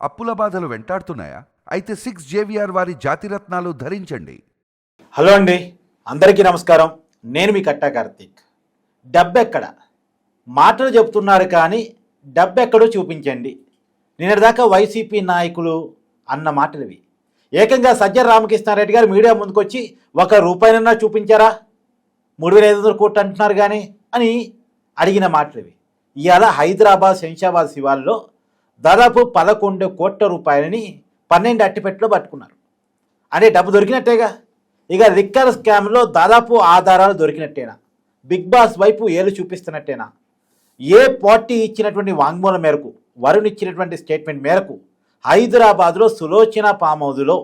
అప్పుల బాధలు వెంటాడుతున్నాయా? అయితే సిక్స్ జేవిఆర్ వారి జాతిరత్నాలు ధరించండి. హలో అండి. అందరికీ నమస్కారం. నేను మీ కట్టా కార్తీక్. డబ్బెక్కడ? మాటలు చెప్తున్నారు కానీ డబ్బెక్కడో చూపించండి. నిన్నటిదాకా వైసీపీ నాయకులు అన్న మాటలు ఇవి ఏకంగా సజ్జన రామకృష్ణారెడ్డి గారు మీడియా ముందుకొచ్చి ఒక రూపాయినన్నా చూపించారా? మూడు వేల ఐదు వందల కోట్లు అంటున్నారు కానీ అని అడిగిన మాటలు ఇవి ఇవాళ హైదరాబాద్ శంషాబాద్ శివాల్లో దాదాపు పదకొండు కోట్ల రూపాయలని పన్నెండు అట్టిపెట్టలో పట్టుకున్నారు. అంటే డబ్బు దొరికినట్టేగా? ఇక లిక్కర్ స్కామ్లో దాదాపు ఆధారాలు దొరికినట్టేనా? బిగ్ బాస్ వైపు ఏలు చూపిస్తున్నట్టేనా? ఏ పార్టీ ఇచ్చినటువంటి వాంగ్మూలం మేరకు వరుణ్ ఇచ్చినటువంటి స్టేట్మెంట్ మేరకు హైదరాబాద్లో సులోచన పామౌదులో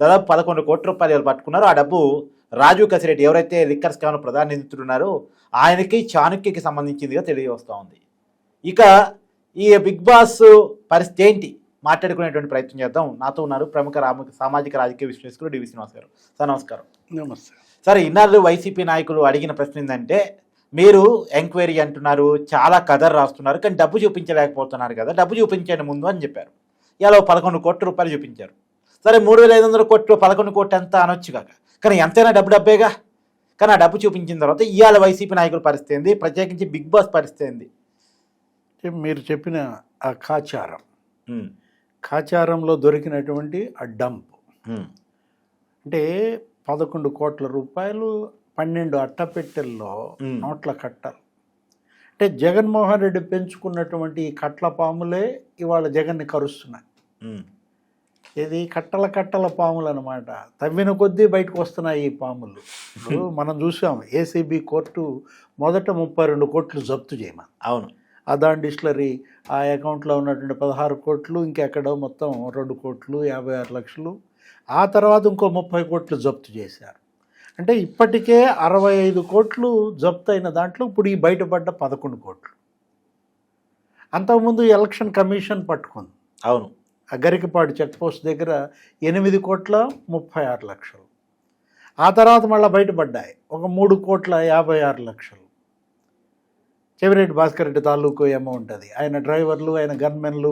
దాదాపు పదకొండు కోట్ల రూపాయలు పట్టుకున్నారు. ఆ డబ్బు రాజు కసిరెడ్డి ఎవరైతే లిక్కర్ స్కామ్లో ప్రధాన నిందితుడున్నారో ఆయనకి చాణక్యకి సంబంధించిందిగా తెలియవస్తూ ఉంది. ఇక ఈ బిగ్ బాస్ పరిస్థితి ఏంటి? మాట్లాడుకునేటువంటి ప్రయత్నం చేద్దాం. నాతో ఉన్నారు ప్రముఖ రామ సామాజిక రాజకీయ విశ్లేషకులు డివి శ్రీనివాస్ గారు. సార్ నమస్కారం. నమస్తే. సరే ఇన్నాళ్ళు వైసీపీ నాయకులు అడిగిన ప్రశ్న ఏంటంటే మీరు ఎంక్వైరీ అంటున్నారు చాలా కథర్ రాస్తున్నారు కానీ డబ్బు చూపించలేకపోతున్నారు కదా డబ్బు చూపించండి ముందు అని చెప్పారు. ఇలా పదకొండు కోట్ల రూపాయలు చూపించారు. సరే మూడు వేల ఐదు వందల కోట్లు పదకొండు కోట్లు ఎంత అనొచ్చు కాక. కానీ ఎంతైనా డబ్బు డబ్బేగా. కానీ ఆ డబ్బు చూపించిన తర్వాత ఇవాళ వైసీపీ నాయకుల పరిస్థితి ఏంది? ప్రత్యేకించి బిగ్ బాస్ పరిస్థితి ఏంది? మీరు చెప్పిన ఆ కాచారం. కాచారంలో దొరికినటువంటి ఆ డంప్. అంటే పదకొండు కోట్ల రూపాయలు పన్నెండు అట్టపెట్టెల్లో. నోట్ల కట్టలు. అంటే జగన్మోహన్ రెడ్డి పెంచుకున్నటువంటి ఈ కట్ల పాములే ఇవాళ జగన్ని కరుస్తున్నాయి. ఇది కట్టల కట్టల పాములు అనమాట తవ్విన కొద్దీ బయటకు వస్తున్నాయి ఈ పాములు. ఇప్పుడు మనం చూసాం ఏసీబీ కోర్టు మొదట ముప్పై రెండు కోట్లు జప్తు చేయమని. అవును. అదాన్ డిస్టిలరీ ఆ అకౌంట్లో ఉన్నటువంటి పదహారు కోట్లు ఇంకెక్కడో మొత్తం రెండు కోట్లు యాభై ఆరు లక్షలు. ఆ తర్వాత ఇంకో ముప్పై కోట్లు జప్తు చేశారు. అంటే ఇప్పటికే అరవై ఐదు కోట్లు జప్తు అయిన దాంట్లో ఇప్పుడు ఈ బయటపడ్డ పదకొండు కోట్లు. అంతకుముందు ఎలక్షన్ కమిషన్ పట్టుకుంది. అవును. ఆ గరికపాడు చెక్ పోస్ట్ దగ్గర ఎనిమిది కోట్ల ముప్పై ఆరు లక్షలు. ఆ తర్వాత మళ్ళీ బయటపడ్డాయి. ఒక మూడు కోట్ల యాభై ఆరు లక్షలు. చెవిరెడ్డి భాస్కర్ రెడ్డి తాలూకు అమౌంట్ అది ఆయన డ్రైవర్లు ఆయన గన్మెన్లు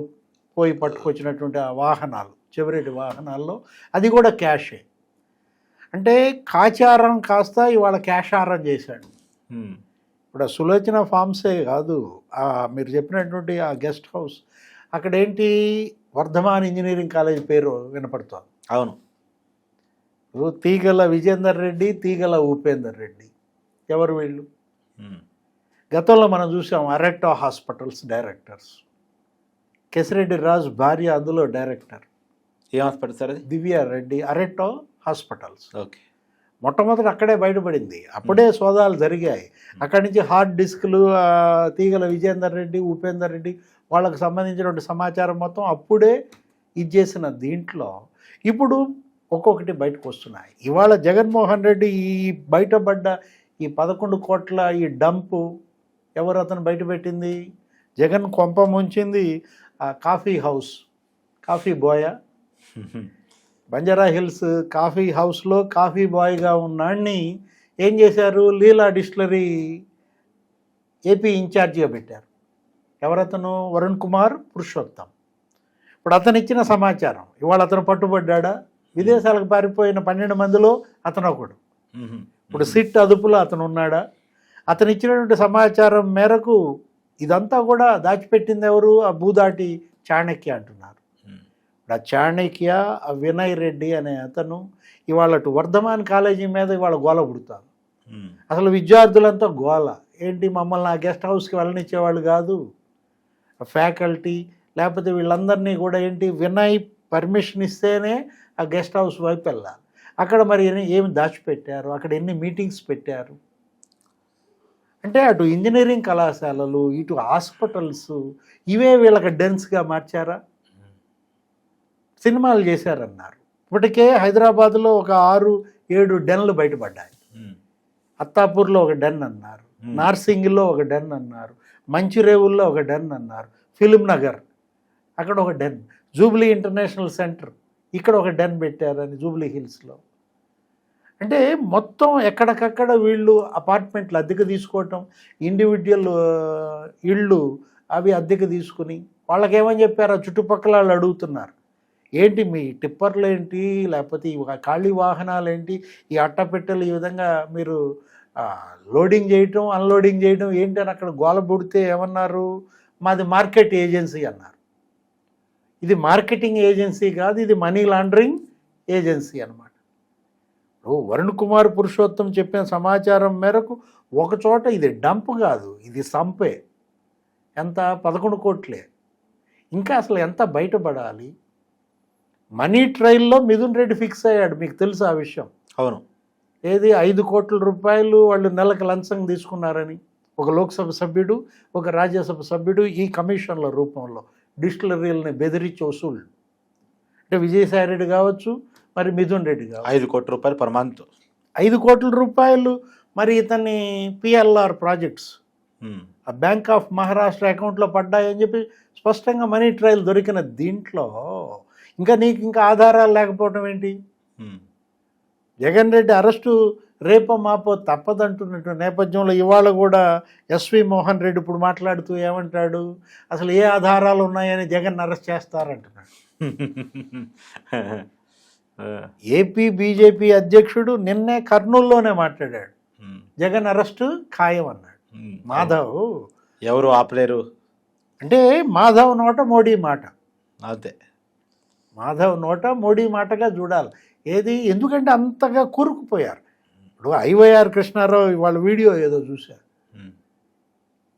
పోయి పట్టుకొచ్చినటువంటి ఆ వాహనాలు చెవిరెడ్డి వాహనాల్లో అది కూడా క్యాషే. అంటే కాచారం కాస్త ఇవాళ క్యాషారం చేశాడు. ఉమ్, ఇప్పుడు సులోచన ఫార్మ్సే కాదు. మీరు చెప్పినటువంటి ఆ గెస్ట్ హౌస్ అక్కడ ఏంటి వర్ధమాన్ ఇంజనీరింగ్ కాలేజ్ పేరు వినపడుతోంది. అవును. తీగల విజేందర్ రెడ్డి తీగల ఉపేందర్ రెడ్డి. ఎవరు వీళ్ళు? గతంలో మనం చూసాం అరెక్టో హాస్పిటల్స్ డైరెక్టర్స్. కెసిరెడ్డి రాజు భార్య అందులో డైరెక్టర్. ఏం హాస్పిటల్ సార్ దివ్య రెడ్డి అరెక్టో హాస్పిటల్స్. ఓకే. మొట్టమొదటి అక్కడే బయటపడింది. అప్పుడే సోదాలు జరిగాయి. అక్కడి నుంచి హార్డ్ డిస్క్లు తీగల విజేందర్ రెడ్డి ఉపేందర్ రెడ్డి వాళ్ళకు సంబంధించినటువంటి సమాచారం మొత్తం అప్పుడే ఇచ్చేసిన దీంట్లో ఇప్పుడు ఒక్కొక్కటి బయటకు వస్తున్నాయి. ఇవాళ జగన్మోహన్ రెడ్డి ఈ బయటపడ్డ ఈ పదకొండు కోట్ల ఈ డంపు ఎవరు అతను బయటపెట్టింది జగన్ కొంప ముంచింది ఆ coffee house. Coffee boy. Banjara Hills coffee హౌస్లో కాఫీ బాయ్గా ఉన్నాడిని ఏం చేశారు? లీలా డిస్టిలరీ ఏపీ ఇన్ఛార్జిగా పెట్టారు. ఎవరతను? వరుణ్ కుమార్ పురుషోత్తం. ఇప్పుడు అతను ఇచ్చిన సమాచారం ఇవాళ అతను పట్టుబడ్డా విదేశాలకు పారిపోయిన పన్నెండు మందిలో అతను ఒకడు ఇప్పుడు సిట్ అదుపులో అతను ఉన్నాడా అతను ఇచ్చినటువంటి సమాచారం మేరకు ఇదంతా కూడా దాచిపెట్టింది ఎవరు ఆ భూదాటి చాణక్య అంటున్నారు. ఇప్పుడు ఆ చాణక్య ఆ వినయ్ రెడ్డి అనే అతను ఇవాళ వర్ధమాన్ కాలేజీ మీద ఇవాళ గోల పుడతారు. ఉమ్, అసలు విద్యార్థులంతా గోల. ఏంటి మమ్మల్ని ఆ గెస్ట్ హౌస్కి వెళ్ళనిచ్చేవాళ్ళు కాదు? ఫ్యాకల్టీ లేకపోతే వీళ్ళందరినీ కూడా ఏంటి వినయ్ పర్మిషన్ ఇస్తేనే ఆ గెస్ట్ హౌస్ వైపు వెళ్ళాలి. అక్కడ మరి ఏమి దాచిపెట్టారు? అక్కడ ఎన్ని మీటింగ్స్ పెట్టారు? అంటే అటు ఇంజనీరింగ్ కళాశాలలు ఇటు హాస్పిటల్స్ ఇవే వీళ్ళకి డెన్స్గా మార్చారా? సినిమాలు చేశారన్నారు. ఇప్పటికే హైదరాబాద్లో ఒక ఆరు ఏడు డెన్లు బయటపడ్డాయి. అత్తాపూర్లో ఒక డెన్ అన్నారు. నార్సింగిలో ఒక డెన్ అన్నారు. మంచిరేవుల్లో ఒక డెన్ అన్నారు. ఫిలిం నగర్ అక్కడ ఒక డెన్. జూబ్లీ ఇంటర్నేషనల్ సెంటర్ ఇక్కడ ఒక డెన్ పెట్టారని జూబ్లీ హిల్స్లో. అంటే మొత్తం ఎక్కడికక్కడ వీళ్ళు అపార్ట్మెంట్లు అద్దెకు తీసుకోవటం ఇండివిజువల్ ఇళ్ళు అవి అద్దెకు తీసుకుని వాళ్ళకేమని చెప్పారు? చెప్పారో చుట్టుపక్కల వాళ్ళు అడుగుతున్నారు. ఏంటి మీ టిప్పర్లు ఏంటి? లేకపోతే ఈ ఖాళీ వాహనాలు ఏంటి? ఈ అట్టపెట్టెలు ఈ విధంగా మీరు లోడింగ్ చేయటం అన్లోడింగ్ చేయటం ఏంటి అని అక్కడ గోల పుడితే ఏమన్నారు? మాది మార్కెట్ ఏజెన్సీ అన్నారు. ఇది మార్కెటింగ్ ఏజెన్సీ కాదు ఇది మనీ లాండరింగ్ ఏజెన్సీ అన్నమాట. వరుణ్ కుమార్ పురుషోత్తం చెప్పిన సమాచారం మేరకు ఒక చోట ఇది డంప్ కాదు ఇది సంపే. ఎంత? పదకొండు కోట్లే. ఇంకా అసలు ఎంత బయటపడాలి? మనీ ట్రయల్లో మిథున్ రెడ్డి ఫిక్స్ అయ్యాడు మీకు తెలుసు ఆ విషయం. అవును. ఏది? ఐదు కోట్ల రూపాయలు వాళ్ళు నెలకు లంచం తీసుకున్నారని. ఒక లోక్సభ సభ్యుడు ఒక రాజ్యసభ సభ్యుడు ఈ కమిషన్ల రూపంలో డిస్టిలరీలని బెదిరించి వసూళ్ళు అంటే విజయసాయి రెడ్డి కావచ్చు మరి మిథున్ రెడ్డి కావచ్చు ఐదు కోట్ల రూపాయలు పర్ మంత్. ఐదు కోట్ల రూపాయలు మరి ఇతన్ని పిఎల్ఆర్ ప్రాజెక్ట్స్. ఆ బ్యాంక్ ఆఫ్ మహారాష్ట్ర అకౌంట్లో పడ్డాయని చెప్పి స్పష్టంగా మనీ ట్రయల్ దొరికిన దీంట్లో ఇంకా నీకు ఇంకా ఆధారాలు లేకపోవడం ఏంటి? జగన్ రెడ్డి అరెస్టు రేపో మాపో తప్పదంటున్నట్టు నేపథ్యంలో ఇవాళ కూడా ఎస్వి మోహన్ రెడ్డి ఇప్పుడు మాట్లాడుతూ ఏమంటాడు? అసలు ఏ ఆధారాలు ఉన్నాయని జగన్ అరెస్ట్ చేస్తారంటున్నాడు. ఏపీ బీజేపీ అధ్యక్షుడు నిన్నే కర్నూలులోనే మాట్లాడాడు. జగన్ అరెస్టు ఖాయం అన్నాడు. మాధవ్. ఎవరు ఆపలేరు? అంటే మాధవ్ నోట మోడీ మాట. అదే మాధవ్ నోట మోడీ మాటగా చూడాలి. ఏది? ఎందుకంటే అంతగా కూరుకుపోయారు. ఇప్పుడు ఐవైఆర్ కృష్ణారావు వాళ్ళ వీడియో ఏదో చూశారు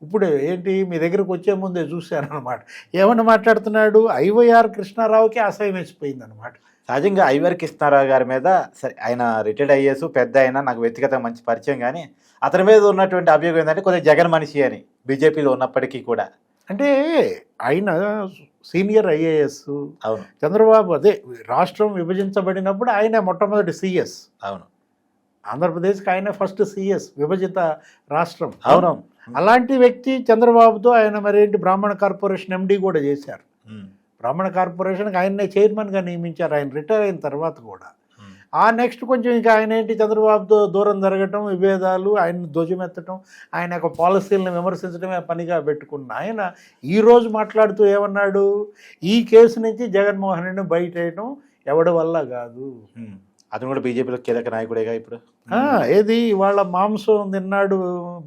ఇప్పుడే ఏంటి? మీ దగ్గరకు వచ్చే ముందే చూశాను అనమాట ఏమని మాట్లాడుతున్నాడు? ఐవైఆర్ కృష్ణారావుకి అసహ్యం వేసిపోయింది అనమాట సహజంగా ఐవర్ కృష్ణారావు గారి మీద? సరే ఆయన రిటైర్డ్ అయ్యేసు పెద్ద అయినా నాకు వ్యక్తిగతంగా మంచి పరిచయం కానీ అతని మీద ఉన్నటువంటి అభియోగం ఏంటంటే కొద్దిగా జగన్ మనిషి అని బీజేపీలో ఉన్నప్పటికీ కూడా. అంటే ఆయన సీనియర్ ఐఏఎస్. అవును. చంద్రబాబు అదే రాష్ట్రం విభజించబడినప్పుడు ఆయనే మొట్టమొదటి సిఎస్. అవును. ఆంధ్రప్రదేశ్కి ఆయనే ఫస్ట్ సిఎస్ విభజిత రాష్ట్రం. అవును. అలాంటి వ్యక్తి చంద్రబాబుతో ఆయన మరేంటి బ్రాహ్మణ కార్పొరేషన్ ఎండి కూడా చేశారు. బ్రాహ్మణ కార్పొరేషన్కి ఆయన్నే చైర్మన్గా నియమించారు. ఆయన రిటైర్ అయిన తర్వాత కూడా. ఆ నెక్స్ట్ కొంచెం ఇంకా ఆయన ఏంటి చంద్రబాబుతో దూరం జరగటం విభేదాలు ఆయన ధ్వజమెత్తటం ఆయన యొక్క పాలసీలను విమర్శించడమే పనిగా పెట్టుకున్న ఆయన ఈరోజు మాట్లాడుతూ ఏమన్నాడు? ఈ కేసు నుంచి జగన్మోహన్ రెడ్డిని బయట వేయటం ఎవడి వల్ల కాదు. అతను కూడా బీజేపీలో కీలక నాయకుడేగా ఇప్పుడు. ఏది? వాళ్ళ మాంసం తిన్నాడు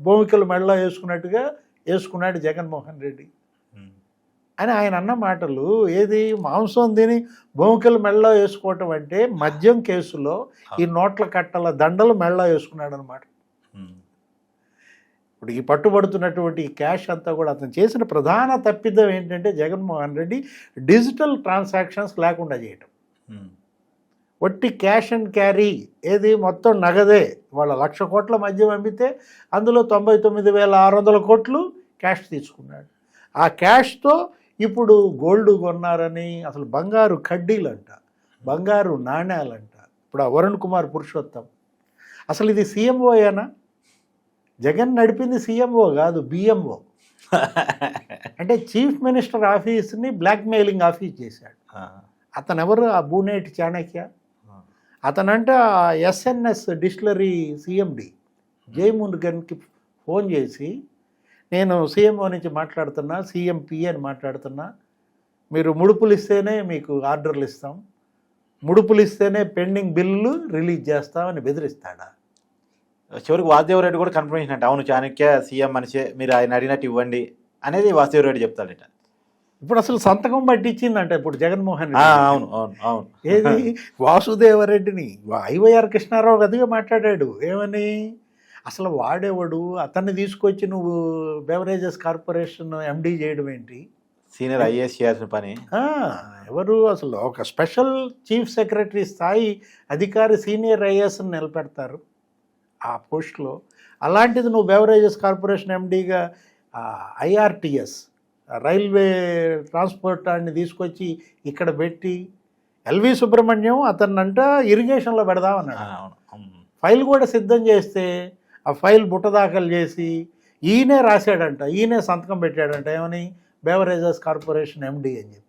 భూమికలు మెళ్ళ వేసుకున్నట్టుగా వేసుకున్నాడు జగన్మోహన్ రెడ్డి. అని ఆయన అన్న మాటలు ఏది? మాంసం తిని భూమికలు మెళ్ళ వేసుకోవటం అంటే మద్యం కేసులో ఈ నోట్ల కట్టల దండలు మెళ్ళ వేసుకున్నాడు అనమాట ఇప్పుడు ఈ పట్టుబడుతున్నటువంటి ఈ క్యాష్ అంతా కూడా అతను చేసిన ప్రధాన తప్పిదం ఏంటంటే జగన్మోహన్ రెడ్డి డిజిటల్ ట్రాన్సాక్షన్స్ లేకుండా చేయటం. వట్టి క్యాష్ అండ్ క్యారీ ఏది? మొత్తం నగదే. వాళ్ళ లక్ష కోట్ల మధ్య పంపితే అందులో తొంభై తొమ్మిది వేల ఆరు వందల కోట్లు క్యాష్ తీసుకున్నాడు. ఆ క్యాష్తో ఇప్పుడు గోల్డ్ కొన్నారని అసలు బంగారు కడ్డీలంట బంగారు నాణ్యాలంట. ఇప్పుడు ఆ వరుణ్ కుమార్ పురుషోత్తం. అసలు ఇది సీఎంఓయేనా? జగన్ నడిపింది సీఎంఓ కాదు బిఎంఓ. అంటే చీఫ్ మినిస్టర్ ఆఫీస్ని బ్లాక్మెయిలింగ్ ఆఫీస్ చేశాడు. అతను ఎవరు ఆ బూనేటి చాణక్య. ఆ, అతనంట ఎస్ఎన్ఎస్ డిస్టిలరీ సిఎండి. జయమురుగన్కి ఫోన్ చేసి నేను సీఎంఓ నుంచి మాట్లాడుతున్నా సిఎంపి అని మాట్లాడుతున్నా. మీరు ముడుపులు ఇస్తేనే మీకు ఆర్డర్లు ఇస్తాం. ముడుపులు ఇస్తేనే పెండింగ్ బిల్లు రిలీజ్ చేస్తామని బెదిరిస్తాడా? చివరికి వాసుదేవ్ రెడ్డి కూడా కన్ఫర్మేషన్ అంటే. అవును చాణక్య సీఎం మనిషే మీరు ఆయన అడిగినట్టు ఇవ్వండి అనేది వాసుదేవ్ రెడ్డి చెప్తాడట. ఇప్పుడు అసలు సంతకం పట్టించిందంట ఇప్పుడు జగన్మోహన్ అవును అవును అవును. ఏది? వాసుదేవరెడ్డిని ఐవైఆర్ కృష్ణారావు అదిగా మాట్లాడాడు. ఏమని? అసలు వాడేవాడు అతన్ని తీసుకొచ్చి నువ్వు బెవరేజెస్ కార్పొరేషన్ ఎండీ చేయడం ఏంటి? సీనియర్ ఐఏఎస్ చేయాల్సిన పని. ఎవరు అసలు ఒక స్పెషల్ చీఫ్ సెక్రటరీ స్థాయి అధికారి సీనియర్ ఐఏఎస్ని నిలబెడతారు ఆ పోస్ట్లో అలాంటిది నువ్వు బెవరేజెస్ కార్పొరేషన్ ఎండీగా ఐఆర్టీఎస్ రైల్వే ట్రాన్స్పోర్ట్ అని తీసుకొచ్చి ఇక్కడ పెట్టి ఎల్వి సుబ్రహ్మణ్యం అతన్నంట ఇరిగేషన్లో పెడదామన్నాడు. ఫైల్ కూడా సిద్ధం చేస్తే ఆ ఫైల్ బుట్ట దాఖలు చేసి ఈయనే రాశాడంట ఈయనే సంతకం పెట్టాడంట ఏమని? బెవరేజెస్ కార్పొరేషన్ ఎండి అని చెప్పి.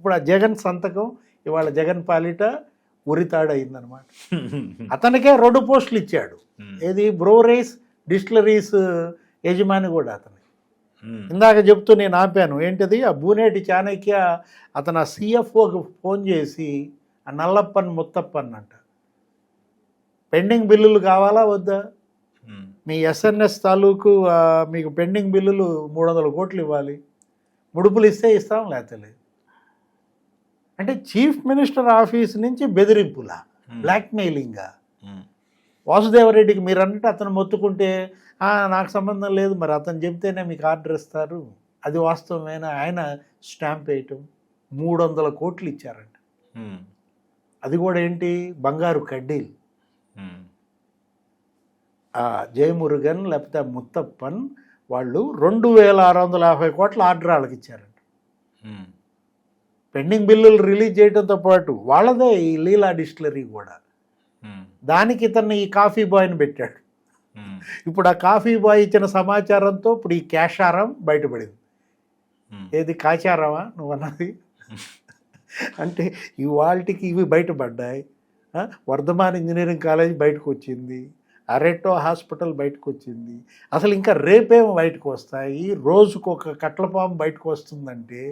ఇప్పుడు ఆ జగన్ సంతకం ఇవాళ జగన్ పాలిట ఉరితాడు అయిందనమాట అతనికే రెండు పోస్టులు ఇచ్చాడు. ఉమ్, ఏది? బ్రోరైస్ డిస్టిలరీస్ యజమాని కూడా అతని ఉమ్, ఇందాక చెప్తూ నేను ఆపాను ఏంటిది? ఆ బూనేటి చాణక్య అతను ఆ సిఎఫ్ఓకి ఫోన్ చేసి ఆ నల్లప్పన్ ముత్తప్పన్ అంట. పెండింగ్ బిల్లులు కావాలా వద్దా? మీ ఎస్ఎన్ఎస్ తాలూకు మీకు పెండింగ్ బిల్లులు మూడు వందల కోట్లు ఇవ్వాలి. ముడుపులు ఇస్తే ఇస్తాం లేకపోతే లేదు. అంటే చీఫ్ మినిస్టర్ ఆఫీస్ నుంచి బెదిరింపులా బ్లాక్మెయిలింగా. వాసుదేవరెడ్డికి మీరు అన్నట్టు అతను మొత్తుకుంటే "ఆ, నాకు సంబంధం లేదు మరి అతను చెప్తేనే మీకు ఆర్డర్ ఇస్తారు. అది వాస్తవమేనా? ఆయన స్టాంప్ వేయటం మూడు వందల కోట్లు ఇచ్చారంట. అది కూడా ఏంటి? బంగారు కడ్డీలు. జయమురుగన్ లేకపోతే ముత్తప్పన్ వాళ్ళు రెండు వేల ఆరు వందల యాభై కోట్ల ఆర్డర్ వాళ్ళకి ఇచ్చారంట పెండింగ్ బిల్లులు రిలీజ్ చేయడంతో పాటు వాళ్ళదే ఈ లీలా డిస్టిలరీ కూడా. దానికి ఇతన్ని ఈ కాఫీ బాయ్ని పెట్టాడు. ఇప్పుడు ఆ కాఫీ బాయ్ ఇచ్చిన సమాచారంతో ఇప్పుడు ఈ క్యాషారం బయటపడింది. ఏది కాచారమా నువ్వు అన్నది? అంటే ఇవాళకి ఇవి బయటపడ్డాయి. వర్ధమాన్ ఇంజనీరింగ్ కాలేజ్ బయటకు వచ్చింది. అరెట్టో హాస్పిటల్ బయటకు వచ్చింది అసలు ఇంకా రేపేమో బయటకు వస్తాయి రోజుకు ఒక కట్లపాము బయటకు వస్తుందంటే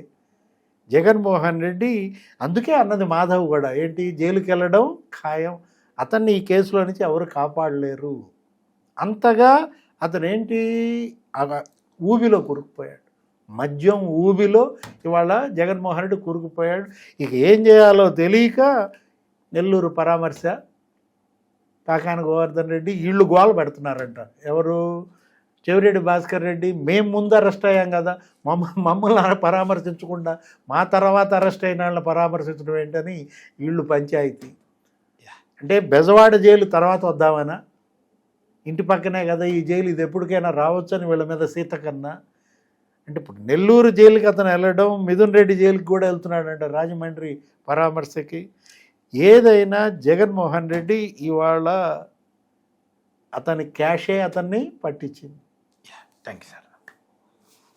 జగన్మోహన్ రెడ్డి అందుకే అన్నది మాధవ్ కూడా ఏంటి? జైలుకి వెళ్ళడం ఖాయం. అతన్ని ఈ కేసులో నుంచి ఎవరు కాపాడలేరు. అంతగా అతను ఏంటి ఊబిలో కూరుకుపోయాడు మద్యం ఊబిలో ఇవాళ జగన్మోహన్ రెడ్డి కూరుకుపోయాడు ఇక ఏం చేయాలో తెలియక నెల్లూరు పరామర్శ కాకాని గోవర్ధన్ రెడ్డి వీళ్ళు గోల పెడుతున్నారంట. ఎవరు? చెవిరెడ్డి భాస్కర్ రెడ్డి మేము ముందు అరెస్ట్ అయ్యాం కదా. మమ్మ మమ్మల్ని పరామర్శించకుండా మా తర్వాత అరెస్ట్ అయిన వాళ్ళని పరామర్శించడం ఏంటని వీళ్ళు పంచాయతీ. అంటే బెజవాడ జైలు తర్వాత వద్దామనా? ఇంటి పక్కనే కదా ఈ జైలు ఇది ఎప్పటికైనా రావచ్చని వీళ్ళ మీద సీత కన్నా. అంటే ఇప్పుడు నెల్లూరు జైలుకి అతను వెళ్ళడం మిథున్ రెడ్డి జైలుకి కూడా వెళ్తున్నాడంట రాజమండ్రి పరామర్శకి. ఏదైనా జగన్మోహన్ రెడ్డి ఇవాళ అతని క్యాషే అతన్ని పట్టించింది. Thank you sir.